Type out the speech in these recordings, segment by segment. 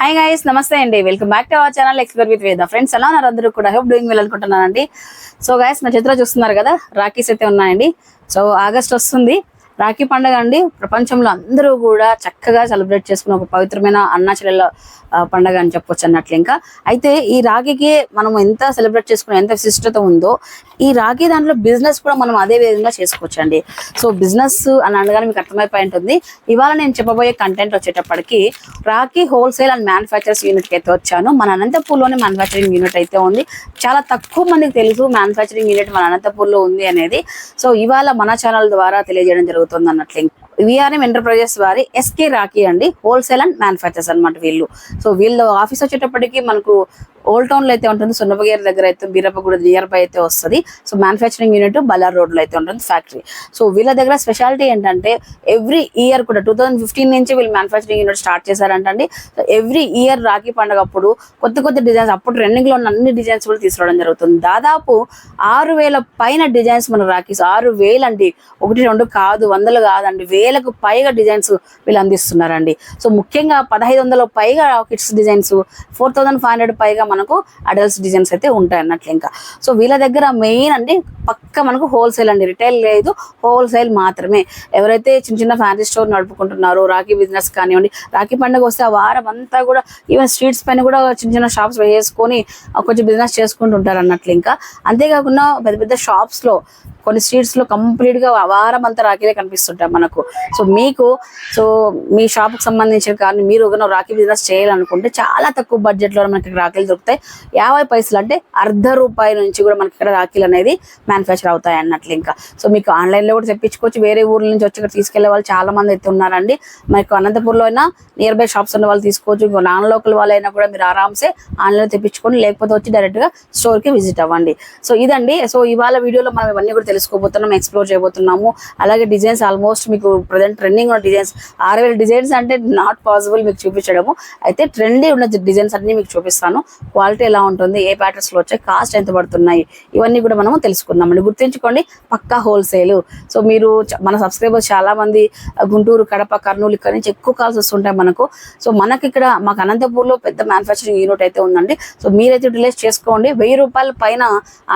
Hi guys నమస్తే అండి. Welcome back to our channel explore with Veda friends ఎలా ఉన్నారు? అందరూ కూడా హోప్ డూయింగ్ వెల్ అనుకుంటున్నానండి. సో గైస్ నా చేతిలో చూస్తున్నారు కదా? రాఖీస్ అయితే ఉన్నాయండి. సో ఆగస్ట్ వస్తుంది. రాఖీ పండుగ అండి. ప్రపంచంలో అందరూ కూడా చక్కగా సెలబ్రేట్ చేసుకున్న ఒక పవిత్రమైన అన్నా పండుగ పండగ అని చెప్పొచ్చు అన్నట్లు ఇంకా. అయితే ఈ రాఖీకి మనం ఎంత సెలబ్రేట్ చేసుకునే ఎంత విశిష్టత ఉందో ఈ రాఖీ దాంట్లో బిజినెస్ కూడా మనం అదే విధంగా చేసుకోవచ్చు అండి. సో బిజినెస్ అని అనగానే మీకు అర్థమైపోయి ఉంటుంది. ఇవాళ నేను చెప్పబోయే కంటెంట్ వచ్చేటప్పటికి రాఖీ హోల్సేల్ అండ్ మ్యానుఫ్యాక్చర్స్ యూనిట్కి అయితే వచ్చాను. మన అనంతపూర్లోనే మ్యానుఫ్యాక్చరింగ్ యూనిట్ అయితే ఉంది. చాలా తక్కువ మందికి తెలుసు మ్యానుఫ్యాక్చరింగ్ యూనిట్ మన అనంతపూర్లో ఉంది అనేది. సో ఇవాళ మన ఛానల్ ద్వారా తెలియజేయడం జరుగుతుంది. అన్నట్లు విఆర్ఎం ఎంటర్ప్రైజెస్ వారి ఎస్కే రాఖీ అండి హోల్సేల్ అండ్ మ్యానుఫ్యాక్చర్స్ అన్నమాట వీళ్ళు. సో వీళ్ళ ఆఫీస్ వచ్చేటప్పటికి మనకు ఓల్డ్ టౌన్లో అయితే ఉంటుంది. సున్నపగిరి దగ్గర అయితే బీరప్పగూడ నియర్ బై అయితే వస్తుంది. సో మ్యానుఫ్యాక్చరింగ్ యూనిట్ బల్లార్ రోడ్లో అయితే ఉంటుంది ఫ్యాక్టరీ సో వీళ్ళ దగ్గర స్పెషాలిటీ ఏంటంటే ఎవ్రీ ఇయర్ కూడా టూ థౌసండ్ ఫిఫ్టీన్ నుంచి వీళ్ళు మ్యానుఫ్యాక్చరింగ్ యూనిట్ స్టార్ట్ చేశారంటండి. సో ఎవ్రీ ఇయర్ రాఖీ పండుగ అప్పుడు కొత్త కొత్త డిజైన్స్ అప్పుడు ట్రెండింగ్లో ఉన్న అన్ని డిజైన్స్ కూడా తీసుకురావడం జరుగుతుంది. దాదాపు ఆరు వేల పైన డిజైన్స్ మన రాఖీస్ ఆరు వేలు అండి. ఒకటి రెండు కాదు వందలు కాదండి. వేలకు పైగా డిజైన్స్ వీళ్ళు అందిస్తున్నారండి. సో ముఖ్యంగా పదహైదు వందల పైగా kids designs four thousand five hundred పైగా మనకు అడల్ట్స్ డిజైన్స్ అయితే ఉంటాయి అన్నట్లు ఇంకా. సో వీళ్ళ దగ్గర మెయిన్ అండి పక్క మనకు హోల్సేల్ అండి. రిటైల్ లేదు హోల్సేల్ మాత్రమే. ఎవరైతే చిన్న చిన్న ఫ్యాన్సీ స్టోర్ నడుపుకుంటున్నారో రాఖీ బిజినెస్ కానివ్వండి రాఖీ పండుగ వస్తే ఆ వారం అంతా కూడా ఈవెన్ స్ట్రీట్స్ పైన కూడా చిన్న చిన్న షాప్స్ వేసుకొని కొంచెం బిజినెస్ చేసుకుంటుంటారు అన్నట్లు ఇంకా. అంతేకాకుండా పెద్ద పెద్ద షాప్స్లో కొన్ని స్ట్రీట్స్లో కంప్లీట్గా వారం అంతా రాఖీలే కనిపిస్తుంటాయి మనకు. సో మీకు సో మీ షాప్కి సంబంధించిన కానీ మీరు ఒక రాఖీ బిజినెస్ చేయాలనుకుంటే చాలా తక్కువ బడ్జెట్లో మనకి రాఖీలు దొరుకుతాయి. యాభై పైసలు అంటే అర్ధ రూపాయి నుంచి కూడా మనకి ఇక్కడ రాఖీలు అనేది మ్యానుఫ్యాక్చర్ అవుతాయి అన్నట్లు ఇంకా. సో మీకు ఆన్లైన్లో కూడా తెప్పించుకోవచ్చు. వేరే ఊర్ల నుంచి వచ్చి ఇక్కడ తీసుకెళ్ళే వాళ్ళు చాలా మంది అయితే ఉన్నారండి. మీకు అనంతపూర్లో అయినా నియర్ బై షాప్స్ ఉన్న వాళ్ళు తీసుకోవచ్చు. ఇంకో నాన్ లోకల్ వాళ్ళైనా కూడా మీరు ఆరామ్సే ఆన్లైన్ తెప్పించుకొని లేకపోతే వచ్చి డైరెక్ట్గా స్టోర్కి విజిట్ అవ్వండి. సో ఇదండి. సో ఇవాళ వీడియోలో మనం ఇవన్నీ కూడా తెలుసుకోబోతున్నాం ఎక్స్ప్లోర్ చేయబోతున్నాము. అలాగే డిజైన్స్ ఆల్మోస్ట్ మీకు ప్రజెంట్ ట్రెండింగ్ ఉన్న డిజైన్స్ ఆరు వేల డిజైన్స్ అంటే నాట్ పాసిబుల్ మీకు చూపించడము. అయితే ట్రెండీ ఉన్న డిజైన్స్ అన్ని మీకు చూపిస్తాను. క్వాలిటీ ఎలా ఉంటుంది ఏ ప్యాటర్న్స్లో వచ్చాయి కాస్ట్ ఎంత పడుతున్నాయి ఇవన్నీ కూడా మనము తెలుసుకుందామండి గుర్తుంచుకోండి పక్కా హోల్సేల్ సో మీరు మన సబ్స్క్రైబర్స్ చాలా మంది గుంటూరు కడప కర్నూలు ఇక్కడ నుంచి ఎక్కువ కాల్స్ వస్తుంటాయి మనకు. సో మనకి ఇక్కడ మాకు అనంతపూర్లో పెద్ద మ్యానుఫ్యాక్చరింగ్ యూనిట్ అయితే ఉందండి. సో మీరైతే యూటిలైజ్ చేసుకోండి. వెయ్యి రూపాయల పైన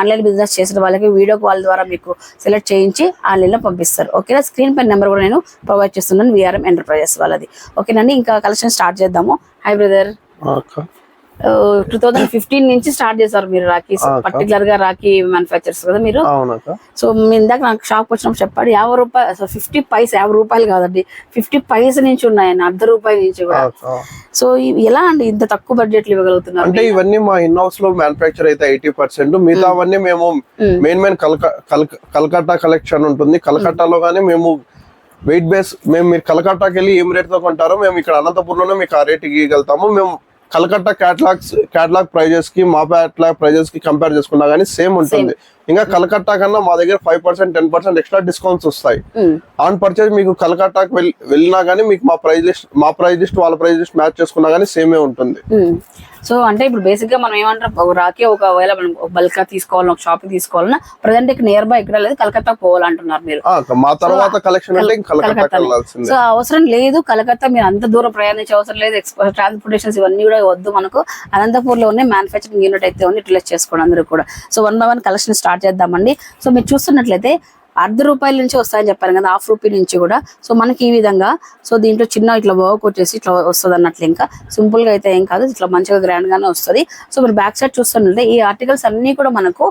ఆన్లైన్ బిజినెస్ చేసిన వాళ్ళకి వీడియో కాల్ ద్వారా మీకు సెలెక్ట్ చేయించి ఆన్లైన్లో పంపిస్తారు. ఓకేనా స్క్రీన్ పై నెంబర్ కూడా నేను ప్రొవైడ్ చేస్తున్నాను. విఆర్ఎం ఎంటర్ప్రైజెస్ వాళ్ళది. ఓకేనండి ఇంకా కలెక్షన్ స్టార్ట్ చేద్దాము. Hi brother two thousand fifteen నుంచి స్టార్ట్ చేశారు మీరు రాఖీస్ అక్క. పర్టికులర్గా రాఖీ మ్యానుఫ్యాక్చర్స్ కదా మీరు? సో మీ ఇందాక నాకు షాప్ వచ్చినప్పుడు చెప్పాడు యాభై రూపాయలు అసలు ఫిఫ్టీ పైస్ యాభై రూపాయలు కాదండి ఫిఫ్టీ పైస్ నుంచి ఉన్నాయండి అర్ధ రూపాయల నుంచి కూడా. సో ఎలా అండి ఇంత తక్కువ బడ్జెట్ ఇవ్వగలుగుతున్నారు? అంటే ఇవన్నీ మా ఇన్ హౌస్లో మ్యానుఫ్యాక్చర్ అయితే ఎయిటీ పర్సెంట్ మిగతావన్నీ మేము. మెయిన్ మెయిన్ కల్క కల్క- కలకత్తా కలెక్షన్ ఉంటుంది. కలకత్తాలో కానీ మేము వెయిట్ బేస్ మేము మీరు కలకత్తాకి వెళ్ళి ఏం రేట్తో కొంటారో మేము ఇక్కడ అనంతపూర్లోనే మీకు ఆ రేట్ ఇవ్వగలుగుతాము. మేము కలకత్తా క్యాటలాగ్స్ క్యాటలాగ్ ప్రైజెస్కి మా క్యాటలాగ్ ప్రైజెస్కి కంపేర్ చేసుకున్నా కానీ సేమ్ ఉంటుంది ఇంకా కలకత్తా కన్నా మా దగ్గర five percent ten percent extra discounts వస్తాయి. ఆన్ పర్చేజ్ మీకు కలకత్తాకి వెళ్ళి వెళ్ళినా కానీ మీకు మా ప్రైస్ లిస్ట్ మా ప్రైస్ లిస్ట్ వాళ్ళ ప్రైస్ లిస్ట్ మ్యాచ్ చేసుకున్నా కానీ సేమే ఉంటుంది. సో అంటే ఇప్పుడు బేసిక్గా మనం ఏమంటాం ఒక రాకే ఒకవేళ మనం బల్క్గా తీసుకోవాలన్నా ఒక షాప్ తీసుకోవాలన్నా ప్రజెంట్ ఇక్కడ నియర్ బై ఇక్కడ లేదు కలకత్తా పోవాలంటున్నారు మీరు. మా తర్వాత కలెక్షన్ సో అవసరం లేదు కలకత్తా మీరు అంత దూరం ప్రయాణించే అవసరం లేదు ఎక్స్పో ట్రాన్స్పోర్టేషన్స్ ఇవన్నీ కూడా వద్దు మనకు. అనంతపూర్లో ఉన్న మ్యానుఫ్యాక్చరింగ్ యూనిట్ అయితే ఉంది యూటిలైజ్ చేసుకోండి అందరూ కూడా. So one by one collection start చేద్దామండి. సో మీరు చూస్తున్నట్లయితే అర్ధ రూపాయల నుంచి వస్తాయని చెప్పారు కదా హాఫ్ రూపీ నుంచి కూడా. సో మనకి ఈ విధంగా సో దీంట్లో చిన్న ఇట్లా వర్క్ వచ్చేసి ఇట్లా వస్తుంది అన్నట్లు ఇంకా. సింపుల్గా అయితే ఏం కాదు ఇట్లా మంచిగా గ్రాండ్ గానే వస్తుంది. సో మీరు బ్యాక్ సైడ్ చూస్తున్నట్లయితే ఈ ఆర్టికల్స్ అన్ని కూడా మనకు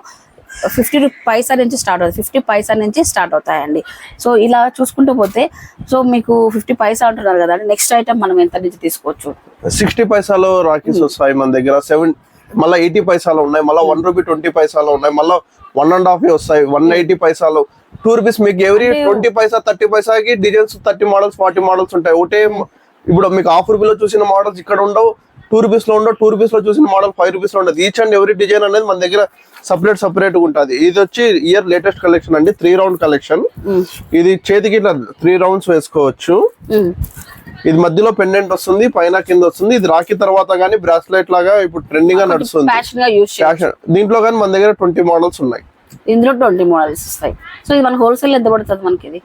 ఫిఫ్టీ పైసా నుంచి స్టార్ట్ అవుతుంది ఫిఫ్టీ పైసా నుంచి స్టార్ట్ అవుతాయండి. సో ఇలా చూసుకుంటూ పోతే సో మీకు ఫిఫ్టీ పైసా అంటున్నారు కదా నెక్స్ట్ ఐటమ్ మనం ఎంత నుంచి తీసుకోవచ్చు? సిక్స్టీ పైసాలో రాకీస్ వస్తాయి మన దగ్గర. సెవెన్ మళ్ళీ ఎయిటీ పైసాలు ఉన్నాయి. మళ్ళీ వన్ రూపీ ట్వంటీ పైసాలు ఉన్నాయి. మళ్ళీ వన్ అండ్ హాఫ్ వస్తాయి. వన్ ఎయిటీ పైసాలు టూ రూపీస్ మీకు every twenty paisa thirty పైసాకి designs thirty models forty models ఉంటాయి. ఒకటే ఇప్పుడు మీకు హాఫ్ రూపీలో చూసిన మోడల్స్ ఇక్కడ ఉండవు. టూ రూపీస్లో ఉండవు. టూ రూపీస్లో చూసిన మోడల్ ఫైవ్ రూపీస్లో ఉండదు. ఈచ్ అండ్ ఎవరీ డిజైన్ అనేది మన దగ్గర సపరేట్ సపరేట్గా ఉంటుంది. ఇది వచ్చి ఇయర్ లేటెస్ట్ కలెక్షన్ అండి. త్రీ రౌండ్ కలెక్షన్ ఇది చేతికి ఇట్లా త్రీ రౌండ్స్ వేసుకోవచ్చు. ఇది మధ్యలో పెండెంట్ వస్తుంది పైన కింద వస్తుంది. ఇది రాకి తర్వాత గానీ బ్రాస్లెట్ లాగా ఇప్పుడు ట్రెండింగ్గా నడుస్తుంది. దీంట్లో కానీ మన దగ్గర ట్వంటీ మోడల్స్ ఉన్నాయి. ఇందులో ట్వంటీ మోడల్స్ వస్తాయి. సో ఇది మన హోల్సేల్ ఎంత పడుతుంది మనకి ఇది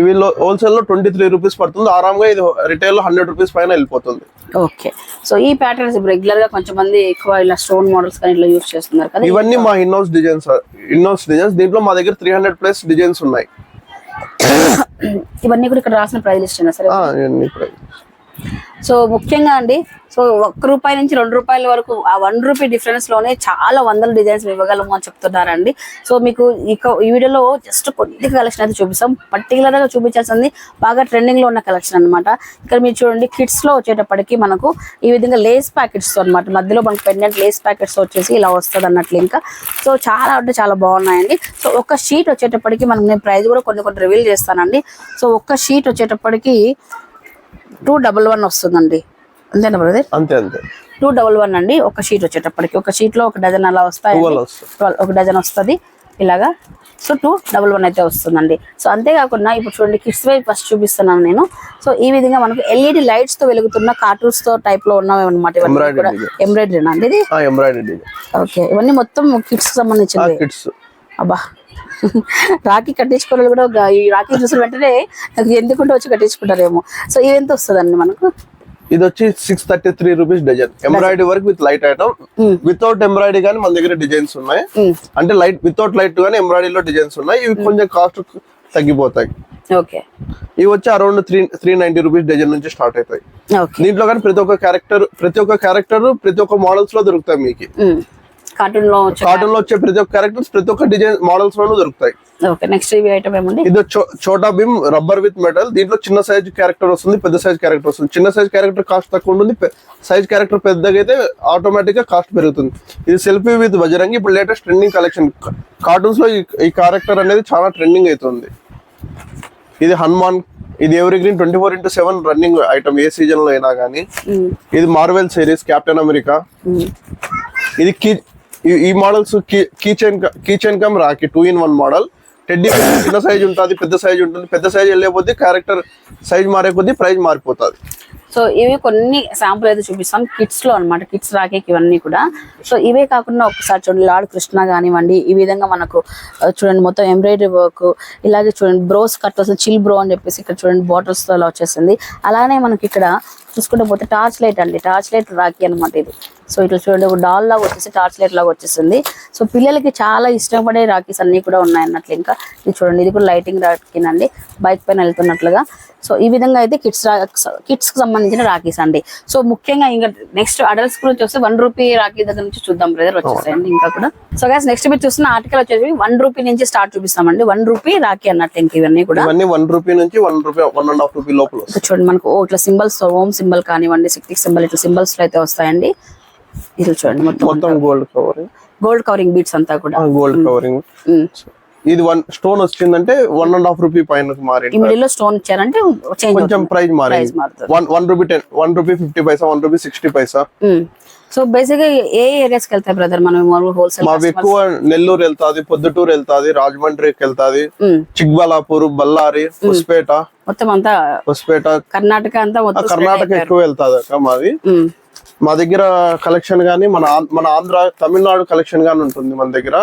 ఇవి హోల్సేల్లో ట్వంటీ త్రీ రూపీస్ పడుతుంది. ఆరాంగా ఇది రిటైల్లో హండ్రెడ్ రూపీస్ పైన వెళ్ళిపోతుంది. ఓకే. సో ఈ ప్యాటర్న్స్ ఇప్పుడు రెగ్యులర్గా కొంచెం మంది ఎక్కువ ఇలా స్టోన్ మోడల్స్ కానీ ఇట్లా యూస్ చేస్తున్నారు కదా. ఇవన్నీ మా in house designs in house designs దీంట్లో మా దగ్గర త్రీ హండ్రెడ్ ప్లస్ డిజైన్స్ ఉన్నాయి. ఇవన్నీ కూడా ఇక్కడ రాసిన ప్రైస్ లిస్ట్ సరే? ఆ, ఇవన్నీ ప్రైస్ సో ముఖ్యంగా అండి సో ఒక్క రూపాయి నుంచి రెండు రూపాయల వరకు ఆ వన్ రూపీ డిఫరెన్స్లోనే చాలా వందల డిజైన్స్ ఇవ్వగలము అని చెప్తున్నారండి. సో మీకు ఇక ఈ వీడియోలో జస్ట్ కొద్ది కలెక్షన్ అయితే చూపిస్తాం. పర్టికులర్గా చూపించాల్సింది బాగా ట్రెండింగ్లో ఉన్న కలెక్షన్ అనమాట ఇక్కడ మీరు చూడండి కిడ్స్లో వచ్చేటప్పటికి మనకు ఈ విధంగా లేస్ ప్యాకెట్స్ అనమాట మధ్యలో మనకు పెండెంట్ లేస్ ప్యాకెట్స్ వచ్చేసి ఇలా వస్తుంది అన్నట్లు ఇంకా. సో చాలా అంటే చాలా బాగున్నాయండి. సో ఒక షీట్ వచ్చేటప్పటికి మనకు నేను ప్రైస్ కూడా కొన్ని కొన్ని రివీల్ చేస్తానండి. సో ఒక్క షీట్ వచ్చేటప్పటికి టూ డబల్ వన్ వస్తుందండి. అంతేనా బ్రదర్ అంతే అంతే. టూ డబల్ వన్ అండి. ఒక షీట్ వచ్చేటప్పటికి ఒక షీట్లో ఒక డజన్ అలా వస్తాయి. ఒక డజన్ వస్తుంది. ఇలాగా. సో టూ డబల్ వన్ అయితే వస్తుందండి. సో అంతేకాకుండా ఇప్పుడు చూడండి కిడ్స్ వై ఫస్ట్ చూపిస్తున్నాను నేను. సో ఈ విధంగా మనకు ఎల్ఈడి లైట్స్తో వెలుగుతున్న కార్టూన్స్తో టైప్లో ఉన్నవి అనమాట. ఎంబ్రాయిడరీ అండి ఇది? ఓకే ఇవన్నీ మొత్తం కిడ్స్కి సంబంధించింది కిడ్స్ అబ్బా. రాఖీ కట్టించుకోవాలి కూడా ఈ రాఖీ చూసిన వెంటనే ఎందుకుంటే వచ్చి కట్టించుకుంటారేమో. సో ఇది ఎంత వస్తుందండి మనకు? ఇది వచ్చి six thirty three rupees dozen embroidery work with light item without embroidery కానీ మన దగ్గర డిజైన్స్ ఉన్నాయి. Mm. అంటే లైట్ వితౌట్ లైట్ కానీ ఎంబ్రాయిడరీలో డిజైన్స్ ఉన్నాయి. ఇవి కొంచెం కాస్ట్ తగ్గిపోతాయి. ఓకే. ఇవి వచ్చి around three three ninety rupees dozen నుంచి స్టార్ట్ అవుతాయి. దీంట్లో కానీ ప్రతి ఒక్క క్యారెక్టర్ ప్రతి ఒక్క క్యారెక్టర్ ప్రతి ఒక్క మోడల్స్లో దొరుకుతాయి మీకు. కార్టూన్లో వచ్చే కార్టూన్లో వచ్చే ప్రతి ఒక్క క్యారెక్టర్స్ ప్రతి ఒక్క డిజైన్ మోడల్స్ లోనూ దొరుకుతాయి. ఓకే నెక్స్ట్ ఇవి ఐటమ్ ఏమండి ఇది Chhota Bheem rubber with metal. దీంట్లో చిన్న సైజ్ క్యారెక్టర్ వస్తుంది పెద్ద సైజ్ క్యారెక్టర్ వస్తుంది. చిన్న సైజ్ క్యారెక్టర్ కాస్ట్ తక్కువ ఉంటుంది సైజ్ క్యారెక్టర్ పెద్దగా అయితే ఆటోమేటిక్గా కాస్ట్ పెరుగుతుంది. ఇది సెల్ఫీ విత్ బజరంగి. ఇప్పుడు లేటెస్ట్ ట్రెండింగ్ కలెక్షన్ కార్టూన్స్లో ఈ- క్యారెక్టర్ అనేది చాలా ట్రెండింగ్ అవుతుంది. ఇది హనుమాన్ ఇది ఎవరి green twenty four into seven running item ఏ సీజన్లో అయినా కానీ ఇది మార్వెల్ సిరీస్ కెప్టెన్ అమెరికా ఇది కీ ఈ- ఈ models key chain key chain cum rakhi two in one model. Teddy చిన్న సైజ్ ఉంటుంది పెద్ద సైజ్ ఉంటుంది. పెద్ద సైజ్ వెళ్ళే క్యారెక్టర్ సైజ్ మారే కొద్దీ ప్రైజ్ మారిపోతుంది. సో ఇవి కొన్ని శాంపుల్ అయితే చూపిస్తాం. కిట్స్లో అన్నమాట. కిడ్స్ రాకేకి ఇవన్నీ కూడా. సో ఇవే కాకుండా ఒకసారి చూడండి లార్డ్ కృష్ణ కానివ్వండి ఈ విధంగా మనకు చూడండి మొత్తం ఎంబ్రాయిడరీ వర్క్ ఇలాగే చూడండి బ్రోస్ కట్ వస్తుంది చిల్ బ్రో అని చెప్పేసి ఇక్కడ చూడండి బాటిల్స్తో అలా వచ్చేసింది. అలానే మనకి ఇక్కడ చూసుకుంటే పోతే టార్చ్ లైట్ అండి. టార్చ్ లైట్ రాఖీ అనమాట ఇది. సో ఇట్లా చూడండి ఒక డాల్ లాగా వచ్చేసి టార్చ్ లైట్ లాగా వచ్చేసింది. సో పిల్లలకి చాలా ఇష్టపడే రాఖీస్ అన్ని కూడా ఉన్నాయి అన్నట్లు ఇంకా. ఇది చూడండి ఇది కూడా లైటింగ్ రాఖీనండి. బైక్ పైన వెళ్తున్నట్లుగా. సో ఈ విధంగా అయితే కిడ్స్ కిడ్స్కి సంబంధించిన రాఖీస్ అండి. సో ముఖ్యంగా ఇంకా నెక్స్ట్ అడల్ట్స్ గురించి వస్తే వన్ రూపీ రాఖీ దగ్గర నుంచి చూద్దాం బ్రదర్ వచ్చేసాయండి ఇంకా కూడా. సో గైస్ నెక్స్ట్ మీరు చూస్తున్న ఆర్టికల్ వచ్చేసి వన్ రూపీ నుంచి స్టార్ట్ చూపిస్తామండి. వన్ రూపీ రాఖీ అన్నట్టు ఇంక ఇవన్నీ కూడా. వన్ రూపీ నుంచి one rupee one and half rupee లోపల చూడండి మనకు ఇట్లా సింబల్స్ ఓం సింబల్ కానివ్వండి సిక్టిక్ సింబల్ ఇట్లా సింబల్స్ అయితే వస్తాయండి. ఇది చూడండి మొత్తం gold covering gold covering beads అంతా కూడా. Gold covering. ఇది వన్ స్టోన్ వచ్చిందంటే వన్ అండ్ హాఫ్ రూపీ పైన మారి ఈ మిడిల్లో స్టోన్ ఇచ్చారంటే కొంచెం ప్రైస్ మారింది. One one rupee ten one rupee fifty paisa one rupee sixty paisa so basic A ఏరియాస్కి వెళ్తాయి బ్రదర్ మనం హోల్సేల్ మావి ఎక్కువ నెల్లూరు వెళ్తాది పొద్దుటూరు వెళ్తాది రాజమండ్రికి వెళ్తాది చిక్బలాపూర్ బళ్ళారి హొస్పేట మొత్తం అంతా హొస్పేట కర్ణాటక అంతా మొత్తం కర్ణాటక ఎక్కువ వెళ్తాది అక్క మాది. ఉమ్. మా దగ్గర కలెక్షన్ గానీ మన మన ఆంధ్ర తమిళనాడు కలెక్షన్ గానీ ఉంటుంది మన దగ్గర.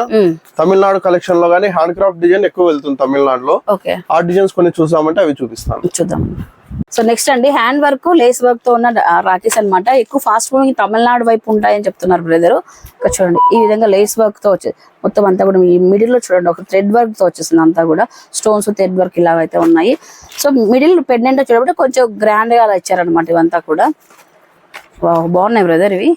తమిళనాడు కలెక్షన్లో గానీ హ్యాండ్ క్రాఫ్ట్ డిజైన్ ఎక్కువ వెళ్తుంది తమిళనాడులో. ఓకే ఆ డిజైన్స్ కొన్ని చూసామంటే అవి చూపిస్తాను. చూద్దాం. సో నెక్స్ట్ అండి హ్యాండ్ వర్క్ లేస్ వర్క్తో ఉన్న రాఖీస్ అన్నమాట. ఎక్కువ ఫాస్ట్ మూవింగ్ తమిళనాడు వైపు ఉంటాయని చెప్తున్నారు బ్రదర్. ఇక్కడ చూడండి ఈ విధంగా లేస్ వర్క్తో వచ్చేది మొత్తం అంతా కూడా ఈ మిడిల్లో చూడండి ఒక థ్రెడ్ వర్క్తో వచ్చేసింది అంతా కూడా. స్టోన్స్ థ్రెడ్ వర్క్ ఇలా అయితే ఉన్నాయి. సో మిడిల్ పెండెంట్ వచ్చేటప్పుడు కొంచెం గ్రాండ్గా అలా ఇచ్చారనమాట ఇవంతా కూడా. బాగున్నాయి బ్రదర్ ఇవి.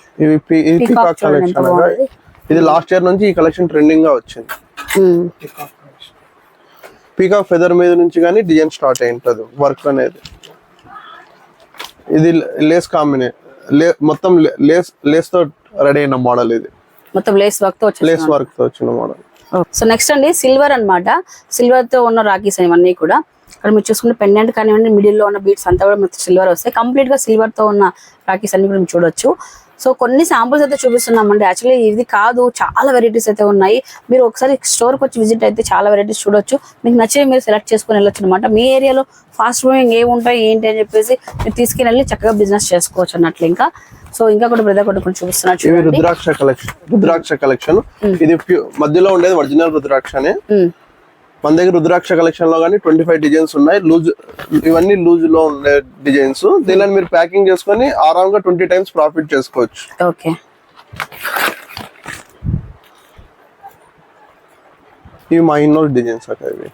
ఇది లాస్ట్ ఇయర్ నుంచి ఈ కలెక్షన్ ట్రెండింగ్గా వచ్చింది. పీకాక్ ఫెదర్ మీద నుంచి కానీ డిజైన్ స్టార్ట్ అయి ఉంటుంది వర్క్ అనేది. ఇది లేస్ కాంబినే లే మొత్తం లేస్ లేస్తో రెడీ అయిన మోడల్ ఇది. మొత్తం లేస్ వర్క్తో లేస్ వర్క్తో వచ్చిన మోడల్ సో నెక్స్ట్ అండి సిల్వర్ అన్నమాట. సిల్వర్తో ఉన్న రాఖీస్ ఇవన్నీ కూడా. ఇక్కడ మీరు చూసుకుంటే పెండెంట్ కానివ్వండి మిడిల్లో ఉన్న బీట్స్ అంతా కూడా సిల్వర్ వస్తాయి. కంప్లీట్గా సిల్వర్తో ఉన్న రాఖీస్ అన్ని కూడా మీరు చూడొచ్చు. సో కొన్ని శాంపుల్స్ అయితే చూపిస్తున్నామండి. యాక్చువల్లీ ఇది కాదు చాలా వెరైటీస్ అయితే ఉన్నాయి. మీరు ఒకసారి స్టోర్కి వచ్చి విజిట్ అయితే చాలా వెరైటీస్ చూడొచ్చు. మీకు నచ్చినవి మీరు సెలెక్ట్ చేసుకుని వెళ్ళొచ్చు అనమాట మీ ఏరియాలో ఫాస్ట్ మూవింగ్ ఏమి ఉంటాయి ఏంటి అని చెప్పేసి మీరు తీసుకుని వెళ్ళి చక్కగా బిజినెస్ చేసుకోవచ్చు అన్నట్లు ఇంకా. సో ఇంకా కూడా బ్రదర్ కూడా కొంచెం చూడండి. రుద్రాక్ష కలెక్షన్ రుద్రాక్ష కలెక్షన్ ఇది మధ్యలో ఉండేది ఒరిజినల్ రుద్రాక్షనే. మన దగ్గర రుద్రాక్ష కలెక్షన్లో కానీ ట్వంటీ ఫైవ్ డిజైన్స్ ఉన్నాయి. లూజ్ ఇవన్నీ లూజ్లో ఉండే డిజైన్స్ దీనిని మీరు ప్యాకింగ్ చేసుకొని ఆరాంగా ట్వంటీ టైమ్స్ ప్రాఫిట్ చేసుకోవచ్చు. ఓకే ఇవి మా ఇన్నో డిజైన్స్ అక్కడ ఇవి.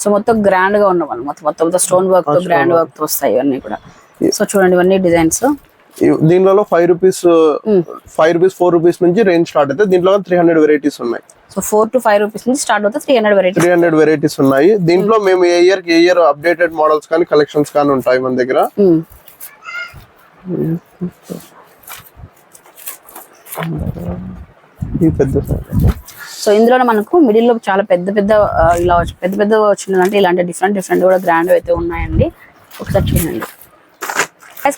సో మొత్తం గ్రాండ్గా ఉన్నవాళ్ళు మొత్తం మొత్తం స్టోన్ వర్క్తో గ్రాండ్ వర్క్తో వస్తాయి ఇవన్నీ కూడా. సో చూడండి ఇవన్నీ డిజైన్స్ దీనిలో five rupees five rupees four rupees నుంచి రేంజ్ స్టార్ట్ అయితే దీంట్లో త్రీ హండ్రెడ్ వెరైటీస్ ఉన్నాయి. So four to five rupees నుంచి స్టార్ట్ అవుతుంది three hundred variety three hundred varieties ఉన్నాయి. దీంట్లో మేము. ఏ ఇయర్ ఏ ఇయర్ అప్డేటెడ్ మోడల్స్ కానీ కలెక్షన్స్ కానీ ఉంటాయి మన దగ్గర. ఈ పెద్ద. సో ఇందులో మనకు మిడిల్లో చాలా పెద్ద పెద్ద ఇలా పెద్ద పెద్ద వచ్చిందంటే ఇలాంటి డిఫరెంట్ డిఫరెంట్ కూడా గ్రాండ్ అయితే ఉన్నాయండి. ఒకసారి చూడండి.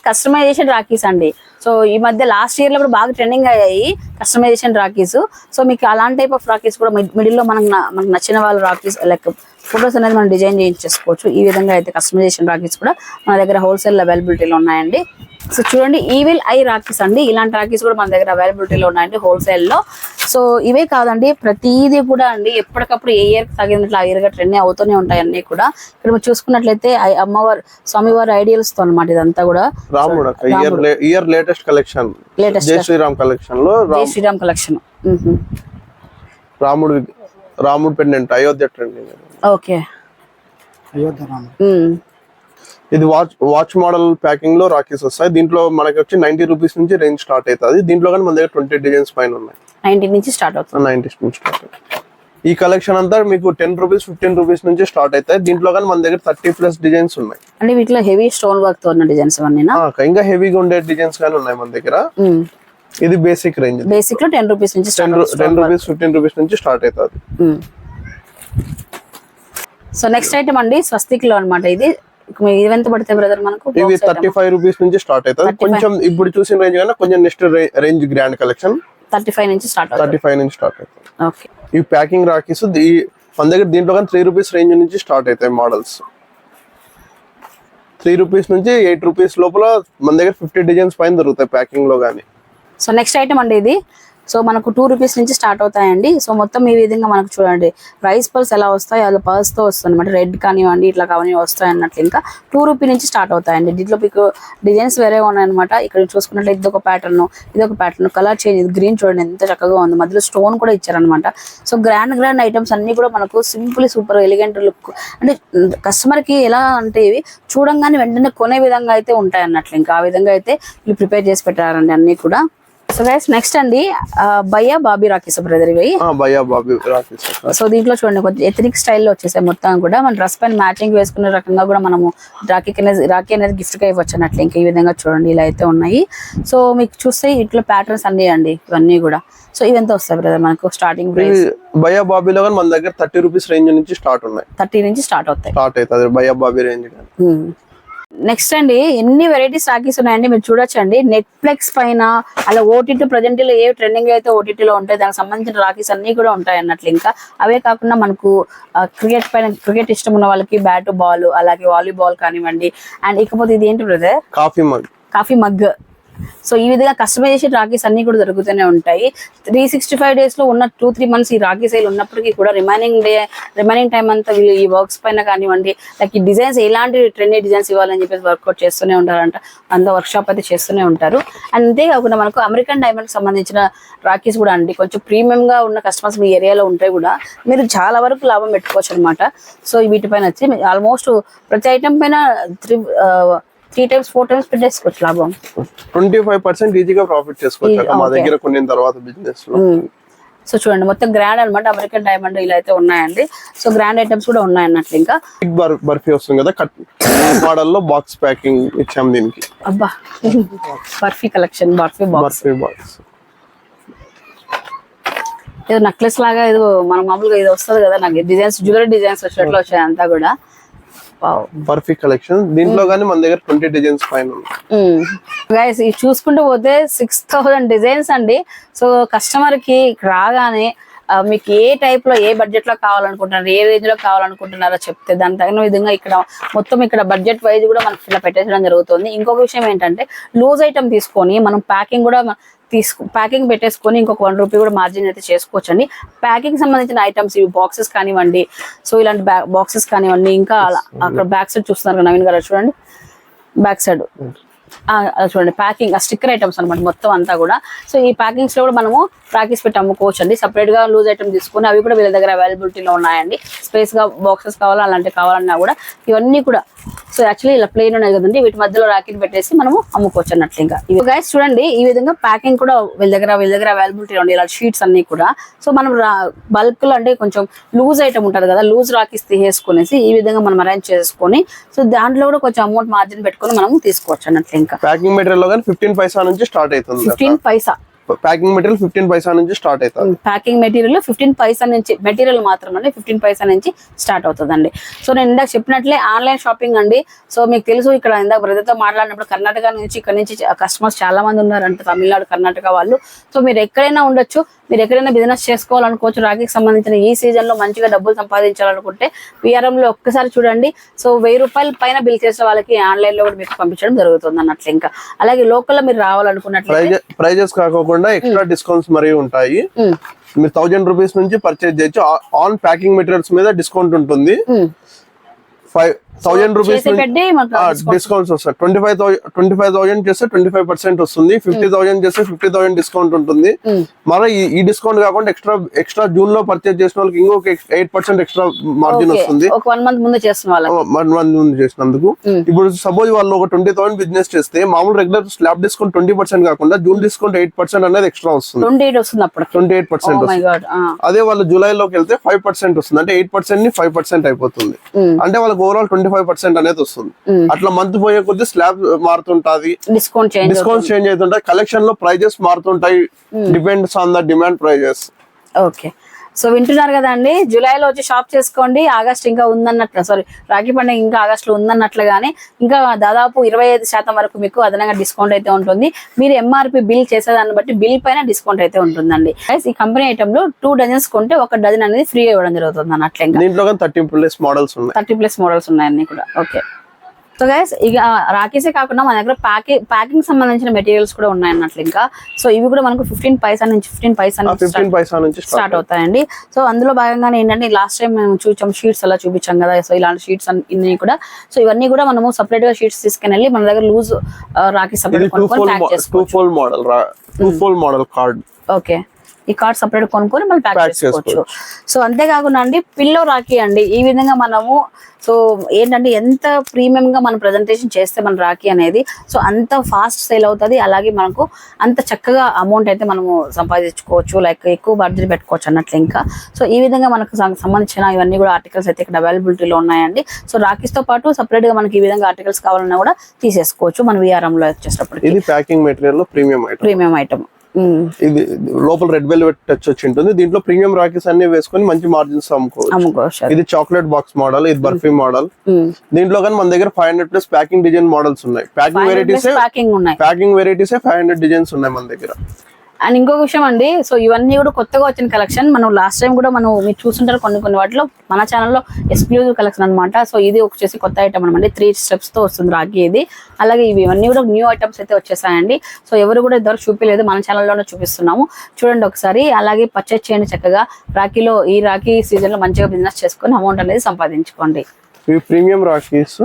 కస్టమైజేషన్ రాకీస్ అండి. సో ఈ మధ్య లాస్ట్ ఇయర్లో కూడా బాగా ట్రెండింగ్ అయ్యాయి కస్టమైజేషన్ రాకీస్ సో మీకు అలాంటి టైప్ ఆఫ్ రాకీస్ కూడా మిడిల్లో మనకు మనకు నచ్చిన వాళ్ళు రాకీస్ లైక్ ఫొటోస్ అనేది మనం డిజైన్ చేయించేసుకోవచ్చు. ఈ విధంగా అయితే కస్టమైజేషన్ రాకీస్ కూడా మన దగ్గర హోల్సేల్ అవైలబిలిటీలో ఉన్నాయండి. సో చూడండి ఈవిల్ ఐ రాకీస్ అండి. ఇలాంటి రాకీస్ కూడా మన దగ్గర అవైలబిలిటీలో ఉన్నాయండి హోల్సేల్లో. సో ఇవే కాదండి ప్రతిదీ కూడా అండి. ఎప్పటికప్పుడు ఏ ఇయర్ తగినట్లు ఆ ఇయర్గా ట్రెండ్ అవుతూనే ఉంటాయి అన్ని కూడా. ఇక్కడ మీరు చూసుకున్నట్లయితే ఐ- అమ్మవారు స్వామివారి ఐడియల్స్తో అనమాట ఇదంతా కూడా. రాముడు year latest collection latest Sriram కలెక్షన్లో శ్రీరామ్ కలెక్షన్ రాముడు రాముడు pendant Ayodhya trending okay. Ayodhya Rama ఇది వాచ్ వాచ్ మోడల్ ప్యాకింగ్లో రాకీస్ వస్తాయి. దీంట్లో మనకి వచ్చి నైన్టీ రూపీస్ నుంచి రేంజ్ స్టార్ట్ అవుతుంది దీంట్లో కానీ మన దగ్గర ట్వంటీ డిజైన్స్ పైన ఉన్నాయి. నైన్టీన్ నుంచి స్టార్ట్ అవుతుంది. నైన్టీ నుంచి స్టార్ట్ ఈ కలెక్షన్ అంతా మీకు టెన్ రూపీస్ ఫిఫ్టీన్ రూపీస్ నుంచి స్టార్ట్ అవుతాయి దీంట్లో కానీ మన దగ్గర థర్టీ ప్లస్ డిజైన్స్ ఉన్నాయి. అంటే వీటిలో హెవీ స్టోన్ వర్క్తో ఉన్న డిజైన్స్ ఇంకా హెవీగా ఉండే డిజైన్స్ కానీ ఉన్నాయి మన దగ్గర. ఇది బేసిక్ రేంజ్ బేసిక్లో టెన్ రూపీస్ నుంచి టెన్ రూపీస్ ఫిఫ్టీన్ రూపీస్ నుంచి స్టార్ట్ అవుతుంది. సో నెక్స్ట్ ఐటమ్ అండి స్వస్తిక్లో అనమాట ఇది ఎంత పడుతుంది బ్రదర్ మనకు ఇవి థర్టీ ఫైవ్ రూపీస్ నుంచి స్టార్ట్ అవుతుంది. కొంచెం ఇప్పుడు చూసిన రేంజ్ కన్నా కొంచెం next range grand collection thirty five నుంచి స్టార్ట్ థర్టీ ఫైవ్ నుంచి స్టార్ట్ అవుతుంది. ఓకే ఈ ప్యాకింగ్ రాకీస్ మన దగ్గర దీంట్లో కానీ త్రీ రూపీస్ రేంజ్ నుంచి స్టార్ట్ అవుతాయి మోడల్స్ త్రీ రూపీస్ నుంచి ఎయిట్ రూపీస్ లోపల మన దగ్గర ఫిఫ్టీ డిజైన్స్ పైన దొరుకుతాయి ప్యాకింగ్లో కానీ. సో నెక్స్ట్ ఐటమ్ అండి ఇది. సో మనకు టూ రూపీస్ నుంచి స్టార్ట్ అవుతాయండి. సో మొత్తం ఈ విధంగా మనకు చూడండి. రైస్ పర్స్ ఎలా వస్తాయి? అలా పర్స్తో వస్తుంది అనమాట రెడ్ కానివ్వండి ఇట్లా కావని వస్తాయి అన్నట్లు ఇంకా టూ రూపీ నుంచి స్టార్ట్ అవుతాయండి. దీంట్లో మీకు డిజైన్స్ వేరే ఉన్నాయన్నమాట. ఇక్కడ చూసుకున్నట్లయితే ఇది ఒక ప్యాటర్న్ ఇది ఒక ప్యాటర్న్ కలర్ చేంజ్ ఇది గ్రీన్ చూడండి. ఎంత చక్కగా ఉంది. మధ్యలో స్టోన్ కూడా ఇచ్చారనమాట సో గ్రాండ్ గ్రాండ్ ఐటమ్స్ అన్ని కూడా మనకు సింపుల్ సూపర్ ఎలిగెంట్ లుక్ అంటే కస్టమర్కి ఎలా అంటే ఇవి చూడంగానే వెంటనే కొనే విధంగా అయితే ఉంటాయి అన్నట్లు ఇంకా. ఆ విధంగా అయితే వీళ్ళు ప్రిపేర్ చేసి పెట్టారండి అన్ని కూడా. సో గైస్ నెక్స్ట్ అండి భయ్యా బాబీ రాకీస్ బ్రదర్ ఇవి. భయ్యా బాబీ రాకీస్ సో దీంట్లో చూడండి కొంచెం ఎథనిక్ స్టైల్లో వచ్చేసాయి మొత్తం కూడా. మన డ్రెస్ పైన మ్యాచింగ్ వేసుకునే రకంగా కూడా మనము రాఖీ అనేది రాఖీ అనేది గిఫ్ట్గా ఇవ్వచ్చు అన్నట్లు ఇంకా ఈ విధంగా చూడండి ఇలా అయితే ఉన్నాయి. సో మీకు చూస్తే ఇట్లా ప్యాటర్న్స్ అన్ని అండి ఇవన్నీ కూడా. సో ఇవి ఎంత వస్తాయి బ్రదర్ మనకు స్టార్టింగ్ ప్రైస్ భయ్యా బాబీలో మన దగ్గర థర్టీ రూపీస్ రేంజ్ నుంచి స్టార్ట్ ఉన్నాయి. థర్టీ నుంచి స్టార్ట్ అవుతాయి. స్టార్ట్ అవుతుంది భయ్యా బాబీ రేంజ్ నెక్స్ట్ అండి ఎన్ని వెరైటీస్ రాకీస్ ఉన్నాయండి మీరు చూడొచ్చండి. నెట్ఫ్లిక్స్ పైన అలా ఓటీటీ ప్రజెంట్లో ఏ ట్రెండింగ్ అయితే ఓటీటీలో ఉంటాయి దానికి సంబంధించిన రాకీస్ అన్ని కూడా ఉంటాయి అన్నట్లు ఇంకా. అవే కాకుండా మనకు క్రికెట్ పైన క్రికెట్ ఇష్టం ఉన్న వాళ్ళకి బ్యాట్ బాల్ అలాగే వాలీబాల్ కానివ్వండి. అండ్ ఇకపోతే ఇది ఏంటి brother coffee mug coffee mug so ఈ విధంగా కస్టమైజేషన్ రాకీస్ అన్ని కూడా దొరుకుతూనే ఉంటాయి. త్రీ సిక్స్టీ ఫైవ్ డేస్లో ఉన్న టూ త్రీ మంత్స్ ఈ రాఖీ సేల్ ఉన్నప్పటికీ కూడా రిమైనింగ్ డే రిమైనింగ్ టైం అంతా వీళ్ళు ఈ వర్క్స్ పైన కానివ్వండి లైక్ ఈ డిజైన్స్ ఎలాంటి ట్రెండీ డిజైన్స్ ఇవ్వాలని చెప్పేసి వర్కౌట్ చేస్తూనే ఉంటారంట అంత వర్క్షాప్ అయితే చేస్తూనే ఉంటారు. అండ్ అంతేకాకుండా మనకు అమెరికన్ డైమండ్ సంబంధించిన రాకీస్ కూడా అండి. కొంచెం ప్రీమియం గా ఉన్న కస్టమర్స్ మీ ఏరియాలో ఉంటే కూడా మీరు చాలా వరకు లాభం పెట్టుకోవచ్చు అనమాట సో వీటిపైన వచ్చి ఆల్మోస్ట్ ప్రతి ఐటమ్ పైన three three times four times పెట్టేసుకోవచ్చు లాభం. ట్వంటీ ఫైవ్ పర్సెంట్ ఈజీగా ప్రాఫిట్ చేసుకోవచ్చు. మా. దగ్గర కొన్ని తర్వాత బిజినెస్లో. సో చూడండి మొత్తం గ్రాండ్ అన్నమాట. అమెరికన్ డైమండ్ ఇలా అయితే ఉన్నాయండి. సో గ్రాండ్ ఐటమ్స్ కూడా ఉన్నాయి అన్నట్లు ఇంకా బర్ఫీ వస్తుంది కదా కట్ మోడల్లో బాక్స్ ప్యాకింగ్ ఇచ్చాం దీనికి. అబ్బా. Barfi collection barfi box barfi box ఏదో నక్లెస్ లాగా ఏదో మన మామూలుగా ఇది వస్తుంది కదా నాకు డిజైన్స్ జ్యువెలరీ డిజైన్స్ వచ్చినట్లు వచ్చాయి అంతా కూడా. వావ్. బర్ఫీ కలెక్షన్. దీంట్లో కానీ మన దగ్గర ట్వంటీ డిజైన్స్ పైన గైస్ ఇది చూసుకుంటూ పోతే సిక్స్ థౌసండ్ డిజైన్స్ అండి. సో కస్టమర్కి రాగానే మీకు ఏ టైప్లో ఏ బడ్జెట్లో కావాలనుకుంటున్నారు ఏ రేంజ్లో కావాలనుకుంటున్నారో చెప్తే దాని తగిన విధంగా ఇక్కడ మొత్తం ఇక్కడ బడ్జెట్ వైజ్ కూడా మనకి ఇలా పెట్టేసడం జరుగుతుంది. ఇంకొక విషయం ఏంటంటే లూజ్ ఐటమ్ తీసుకొని మనం ప్యాకింగ్ కూడా తీసుకు ప్యాకింగ్ పెట్టేసుకొని ఇంకొక వన్ రూపీ కూడా మార్జిన్ అయితే చేసుకోవచ్చు అండి ప్యాకింగ్ సంబంధించిన ఐటమ్స్ ఇవి బాక్సెస్ కానివ్వండి సో ఇలాంటి బాక్సెస్ కానివ్వండి ఇంకా అక్కడ బ్యాక్ సైడ్ చూస్తున్నారు కదా, నవీన్ గారు చూడండి. బ్యాక్ సైడ్ చూడండి ప్యాకింగ్ ఆ స్టిక్కర్ ఐటమ్స్ అనమాట మొత్తం అంతా కూడా. సో ఈ ప్యాకింగ్స్లో కూడా మనము ప్యాకింగ్స్ పెట్టి అమ్ముకోవచ్చు అండి సపరేట్గా లూజ్ ఐటమ్ తీసుకుని అవి కూడా వీళ్ళ దగ్గర అవైలబిలిటీలో ఉన్నాయండి. స్పేస్గా బాక్సెస్ కావాలా అలాంటివి కావాలన్నా కూడా ఇవన్నీ కూడా సో యాక్చువల్లీ ఇలా ప్లేన్ ఉన్నాయి కదండి. వీటి మధ్యలో రాకెట్ పెట్టేసి మనము అమ్ముకోవచ్చు అన్నట్లు ఇంకా. ఇవి గైస్ చూడండి ఈ విధంగా ప్యాకింగ్ కూడా వీళ్ళ దగ్గర వీళ్ళ దగ్గర అవైలబిలిటీ ఉంది ఇలా షీట్స్ అన్ని కూడా. సో మనం బల్క్లో అంటే కొంచెం లూజ్ ఐటమ్ ఉంటుంది కదా లూజ్ రాకిస్ తీసేసుకునేసి ఈ విధంగా మనం అరేంజ్ చేసుకొని సో దాంట్లో కూడా కొంచెం అమౌంట్ మార్జిన్ పెట్టుకొని మనం తీసుకోవచ్చు అన్నట్లు ఇంకా. ప్యాకింగ్ మెటీరియల్లో కానీ ఫిఫ్టీన్ పైసా నుంచి స్టార్ట్ అవుతుంది fifteen paisa packing material fifteen paisa నుంచి స్టార్ట్ అవుతుంది. ప్యాకింగ్ మెటీరియల్ ఫిఫ్టీన్ పైసా నుంచి మెటీరియల్ మాత్రం అండి ఫిఫ్టీన్ పైసా నుంచి స్టార్ట్ అవుతుందండి. సో నేను ఇందాక చెప్పినట్లే ఆన్లైన్ షాపింగ్ అండి. సో మీకు తెలుసు ఇక్కడ ఇందాక బ్రదర్తో మాట్లాడినప్పుడు కర్ణాటక నుంచి ఇక్కడ నుంచి కస్టమర్స్ చాలా మంది ఉన్నారంట తమిళనాడు కర్ణాటక వాళ్ళు. సో మీరు ఎక్కడైనా ఉండొచ్చు. మీరు ఎక్కడైనా బిజినెస్ చేసుకోవాలనుకోవచ్చు రాఖీకి సంబంధించిన ఈ సీజన్లో మంచిగా డబ్బులు సంపాదించాలనుకుంటే లో ఒక్కసారి చూడండి. సో వెయ్యి రూపాయల పైన బిల్ చేసే వాళ్ళకి ఆన్లైన్లో కూడా మీకు పంపించడం జరుగుతుంది అన్నట్లు ఇంకా. అలాగే లోకల్లో మీరు రావాలనుకున్నట్లయితే ప్రైజెస్ కాకోకుండా ఎక్స్ట్రా డిస్కౌంట్స్ మరీ ఉంటాయి. మీరు థౌజండ్ రూపీస్ నుంచి పర్చేజ్ చేయొచ్చు. ఆన్ ప్యాకింగ్ మెటీరియల్స్ మీద డిస్కౌంట్ ఉంటుంది. ఫైవ్ థౌజండ్ రూపీస్ డిస్కౌంట్స్ వస్తాయి. Twenty five twenty five thousand చేస్తే ట్వంటీ ఫైవ్ పర్సెంట్ వస్తుంది. ఫిఫ్టీ థౌసండ్ చేస్తే ఫిఫ్టీ థౌసండ్ డిస్కౌంట్ ఉంటుంది. ఉమ్. మళ్ళీ ఈ- డిస్కౌంట్ కాకుండా ఎక్స్ట్రా ఎక్స్ట్రా జూన్లో పర్చేజ్ చేసిన వాళ్ళకి ఇంకొక ఎయిట్ పర్సెంట్ ఎక్స్ట్రా మార్జిన్. వస్తుంది. వన్ మంత్ ముందు చేసినందుకు. Mm. ఇప్పుడు సపోజ్ వాళ్ళు ఒక ట్వంటీ థౌసండ్ బిజినెస్ చేస్తే మామూలు regular slab discount twenty percent కాకుండా జూన్ డిస్కౌంట్ ఎయిట్ పర్సెంట్ అనేది ఎక్స్ట్రా వస్తుంది. ట్వంటీ ఎయిట్ పర్సెంట్ అదే వాళ్ళు జూలైలోకి వెళ్తే ఫైవ్ పర్సెంట్ వస్తుంది. అంటే ఎయిట్ పర్సెంట్ని ఫైవ్ పర్సెంట్ అయిపోతుంది. అంటే వాళ్ళకి ఓవరాల్ ట్వంటీ ఫైవ్ పర్సెంట్ అనేది వస్తుంది. అట్లా మంత్ పోయే కొద్దీ స్లాబ్ మారుతుంటది. డిస్కౌంట్ చేంజ్ డిస్కౌంట్ చేంజ్ అవుతుంటాయి కలెక్షన్లో ప్రైజెస్ మారుతుంటాయి. Depends on the demand prices okay so వింటున్నారు కదా అండి? జూలైలో వచ్చి షాప్ చేసుకోండి. ఆగస్ట్ ఇంకా ఉందన్నట్లు సారీ రాఖీ పండుగ ఇంకా ఆగస్ట్లో ఉందన్నట్లుగానే ఇంకా దాదాపు ఇరవై ఐదు శాతం వరకు మీకు అదనంగా డిస్కౌంట్ అయితే ఉంటుంది. మీరు ఎంఆర్పి బిల్ చేసేదాన్ని బట్టి బిల్ పైన డిస్కౌంట్ అయితే ఉంటుందండి. ఈ కంపెనీ ఐటమ్లో టూ డజన్స్ కొంటే ఒక డజన్ అనేది ఫ్రీ ఇవ్వడం జరుగుతుంది అన్నట్లు థర్టీ ప్లస్ మోడల్స్ ఉన్నాయి. థర్టీ ప్లస్ మోడల్స్ ఉన్నాయి అన్ని కూడా. ఓకే సో గైస్ ఇక రాకీసే కాకుండా మన దగ్గర ప్యాకింగ్ ప్యాకింగ్ సంబంధించిన మెటీరియల్స్ కూడా ఉన్నాయి అన్నట్లు ఇంకా. సో ఇవి కూడా మనకు ఫిఫ్టీన్ పైసా నుంచి ఫిఫ్టీన్ పైసా నుంచి ఫిఫ్టీన్ పైసా నుంచి స్టార్ట్ అవుతాయండి. సో అందులో భాగంగానే ఏంటంటే లాస్ట్ టైం మేము చూసాం షీట్స్ అలా చూపించాం కదా. సో ఇలాంటి షీట్స్ అన్ని కూడా. సో ఇవన్నీ కూడా మనము సపరేట్గా షీట్స్ తీసుకుని వెళ్ళి మన దగ్గర లూజ్ రాకి ఇది సపరేట్ మోడల్ కార్డ్ ఓకే ఈ కార్డ్ సపరేట్ కొనుక్కొని మళ్ళీ ప్యాక్ చేసుకోవచ్చు. సో అంతేకాకుండా అండి పిల్లో రాఖీ అండి. ఈ విధంగా మనము సో ఏంటంటే ఎంత ప్రీమియం గా మనం ప్రజెంటేషన్ చేస్తే మన రాఖీ అనేది సో అంత ఫాస్ట్ సేల్ అవుతుంది. అలాగే మనకు అంత చక్కగా అమౌంట్ అయితే మనము సంపాదించుకోవచ్చు. లైక్ ఎక్కువ బడ్జెట్ పెట్టుకోవచ్చు అన్నట్లు ఇంకా. సో ఈ విధంగా మనకు సంబంధించిన ఇవన్నీ కూడా ఆర్టికల్స్ అయితే ఇక్కడ అవైలబిలిటీలో ఉన్నాయండి. సో రాఖీస్తో పాటు సపరేట్గా మనకి ఈ విధంగా ఆర్టికల్స్ కావాలన్నా కూడా తీసేసుకోవచ్చు. మన విఆర్ఎం లో వచ్చేటప్పటికి. ఇది packing material premium item premium item ఇది లోపల రెడ్ వెల్వెట్ టచ్ వచ్చి ఉంటుంది. దీంట్లో ప్రీమియం రాకీస్ అన్ని వేసుకొని మంచి మార్జిన్స్ అమ్ముకోవచ్చు. ఇది చాక్లెట్ బాక్స్ మోడల్ ఇది బర్ఫీ మోడల్. దీంట్లో కానీ మన దగ్గర five hundred plus packing design models ఉన్నాయి. Packing varieties packing varieties five hundred designs ఉన్నాయి మన దగ్గర. అండ్ ఇంకొక విషయం అండి సో ఇవన్నీ కూడా కొత్తగా వచ్చిన కలెక్షన్ మనం లాస్ట్ టైం కూడా మనం మీరు చూస్తుంటారు కొన్ని కొన్ని వాటిలో. మన ఛానల్లో ఎక్స్క్లూజివ్ కలెక్షన్ అనమాట సో ఇది వచ్చేసి కొత్త ఐటమ్ అనమాట త్రీ స్టెప్స్తో వస్తుంది రాఖీ ఇది. అలాగే ఇవి ఇవన్నీ కూడా న్యూ ఐటమ్స్ అయితే వచ్చేసాయండి. సో ఎవరు కూడా ఇద్దరు చూపించలేదు మన ఛానల్లోనే చూపిస్తున్నాము. చూడండి ఒకసారి. అలాగే పర్చేస్ చేయండి చక్కగా. రాఖీలో ఈ రాఖీ సీజన్లో మంచిగా బిజినెస్ చేసుకొని అమౌంట్ అనేది సంపాదించుకోండి. ఇవి premium rakhis.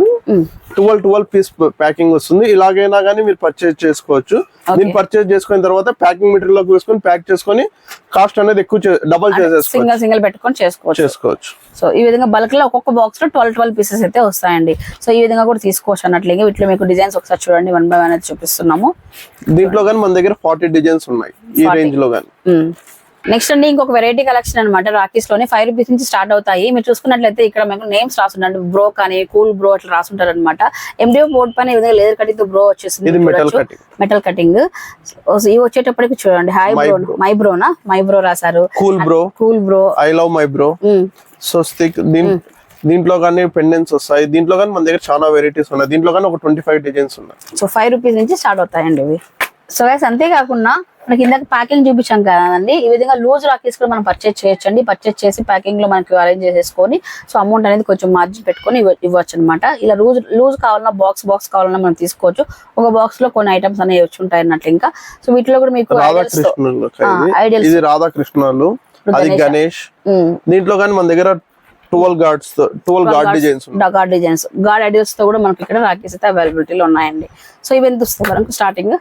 Twelve twelve piece packing వస్తుంది. ఇలాగైనా కానీ మీరు పర్చేజ్ చేసుకోవచ్చు. దీన్ని పర్చేజ్ చేసుకున్న తర్వాత ప్యాకింగ్ మెటీరియల్లోకి వేసుకొని ప్యాక్ చేసుకొని కాస్ట్ అనేది ఎక్కువ డబల్ సింగిల్ సింగిల్ పెట్టుకొని చేసుకోవచ్చు. చేసుకోవచ్చు. సో ఈ విధంగా బల్క్లో ఒక్కొక్క బాక్స్లో ట్వెల్వ్ ట్వెల్వ్ పీసెస్ అయితే వస్తాయండి. సో ఈ విధంగా కూడా తీసుకోవచ్చు అన్నట్లుగా వీటిలో మీకు డిజైన్స్ ఒకసారి చూడండి. వన్ బై వన్ అయితే చూపిస్తున్నాము. దీంట్లో కానీ మన దగ్గర ఫార్టీ డిజైన్స్ ఉన్నాయి. ఈ రేంజ్లో కానీ నెక్స్ట్ అండి ఇంకొక వెరైటీ కలెక్షన్ అనమాట రాకీస్లోనే. ఫైవ్ రూపీస్ నుంచి స్టార్ట్ అవుతాయి. మీరు చూసుకున్నట్లయితే ఇక్కడ మీకు నేమ్స్ రాసుంటారు. బ్రో కానీ కూల్ బ్రో అట్లా రాసుంటారు అనమాట ఎండిఓ బోర్డ్ పైన విధంగా లేదర్ కటింగ్ బ్రో వచ్చేసింది. మెటల్ కటింగ్ ఇవి వచ్చేటప్పటికి చూడండి. Hi bro. మై బ్రోనా మై బ్రో రాశారు. Cool bro cool bro I love my bro so దీంట్లో కానీ పెండెంట్స్ వస్తాయి. దీంట్లో కానీ మన దగ్గర చాలా వెరైటీస్ ఉన్నాయి. దీంట్లో కానీ ఒక ట్వంటీ ఫైవ్ డిజైన్స్ ఉన్నాయి. సో ఫైవ్ రూపీస్ నుంచి స్టార్ట్ అవుతాయండి ఇవి. సో గైస్ అంతేకాకుండా మనకి ఇందాక ప్యాకింగ్ చూపించాం కదండి. ఈ విధంగా లూజ్ రాకీస్ కూడా మనం పర్చేస్ చేయొచ్చు అండి పర్చేస్ చేసి ప్యాకింగ్లో మనకి అరేంజ్ చేసేసుకొని సో అమౌంట్ అనేది కొంచెం మార్జిన్ పెట్టుకొని ఇవ్వ- ఇవ్వచ్చు అనమాట ఇలా లూజ్ లూజ్ కావాలన్నా బాక్స్ బాక్స్ కావాలన్నా మనం తీసుకోవచ్చు. ఒక బాక్స్లో కొన్ని ఐటమ్స్ అనేవి వచ్చి ఉంటాయి అన్నట్లు ఇంకా. సో వీటిలో కూడా మీకు తో- రాధాకృష్ణులు ఇది. అది గణేష్. దీంట్లో కానీ మన దగ్గర twelve guards twelve guard designs guard designs guard ఐడియాస్తో కూడా మనకి ఇక్కడ రాకీస్ అయితే అవైలబిలిటీలో ఉన్నాయండి. సో ఇవి ఎంత వస్తాయి మనకు స్టార్టింగ్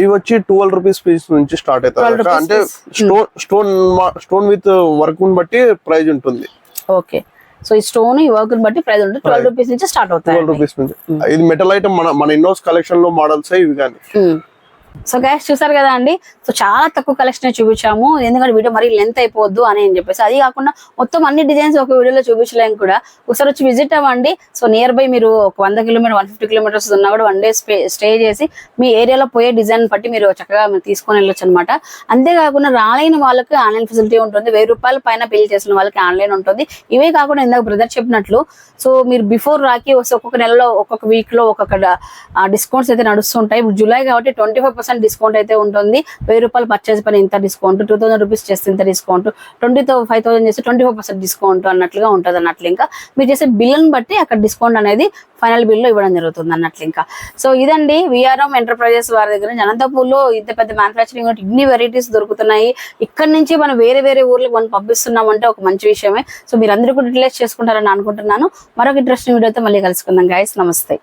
ఇవి వచ్చి ట్వెల్వ్ రూపీస్ పీస్ నుంచి స్టార్ట్ 12 అవుతాయి అంటే. Stone stone stone with work బట్టి ప్రైస్ ఉంటుంది. ఓకే సో ఈ స్టోన్ ఈ వర్క్ బట్టి ప్రైస్ ఉంటుంది. ట్వెల్వ్ రూపీస్ నుంచి స్టార్ట్ అవుతాయి ట్వెల్వ్ రూపీస్ నుంచి. ఇది మెటల్ ఐటమ్ మన మన ఇన్నోస్ కలెక్షన్లో మోడల్స్ ఇవి కానీ. సో గ్యాస్ చూసారు కదా అండి? సో చాలా తక్కువ కలెక్షన్ చూపించాము. ఎందుకంటే వీడియో మరీ లెంత్ అయిపోద్దు అని అని చెప్పేసి. అది కాకుండా మొత్తం అన్ని డిజైన్స్ ఒక వీడియోలో చూపించలేము కూడా. ఒకసారి వచ్చి విజిట్ అవ్వండి. సో నియర్ బై మీరు ఒక వంద కిలోమీటర్ వన్ ఫిఫ్టీ కిలోమీటర్స్ ఉన్నా కూడా వన్ డే స్టే చేసి మీ ఏరియాలో పోయే డిజైన్ బట్టి మీరు చక్కగా మీరు తీసుకొని వెళ్ళొచ్చు అనమాట అంతేకాకుండా రాలేని వాళ్ళకి ఆన్లైన్ ఫెసిలిటీ ఉంటుంది. వెయ్యి రూపాయల పైన బిల్ చేసిన వాళ్ళకి ఆన్లైన్ ఉంటుంది. ఇవే కాకుండా ఇందాక బ్రదర్ చెప్పినట్లు సో మీరు బిఫోర్ రాకి వస్తే ఒక్కొక్క నెలలో ఒక్కొక్క వీక్లో ఒక్కొక్క డిస్కౌంట్స్ అయితే నడుస్తుంటాయి. ఇప్పుడు జూలై కాబట్టి ట్వంటీ ఫైవ్ డిస్కౌంట్ అయితే ఉంటుంది. వెయ్యి రూపాయలు పర్చేజ్ పైన ఇంత డిస్కౌంట్ టూ థౌసండ్ రూపీస్ చేస్తే ఇంత డిస్కౌంట్ ట్వంటీ ఫైవ్ థౌసండ్ చేస్తే ట్వంటీ ఫైవ్ పర్సెంట్ డిస్కౌంట్ అన్నట్లుగా ఉంటుంది అన్నట్లు ఇంకా. మీరు చేసే బిల్లుని బట్టి అక్కడ డిస్కౌంట్ అనేది ఫైనల్ బిల్లో ఇవ్వడం జరుగుతుంది అన్నట్లు ఇంకా. సో ఇదండి విఆర్ఎం ఎంటర్ప్రైజెస్ వారి దగ్గర నుంచి అనంతపూర్లో ఇంత పెద్ద మ్యానుఫ్యాక్చరింగ్ ఇన్ని వెరైటీస్ దొరుకుతున్నాయి. ఇక్కడ నుంచి మనం వేరే వేరే ఊర్లకు మనం పంపిస్తున్నాం అంటే ఒక మంచి విషయమే. సో మీరు అందరూ కూడా యూటిలైజ్ చేసుకుంటారని అనుకుంటున్నాను. మరొక ఇంట్రెస్టింగ్ వీడియోతో మళ్ళీ కలుసుకుందాం. గైస్ నమస్తే.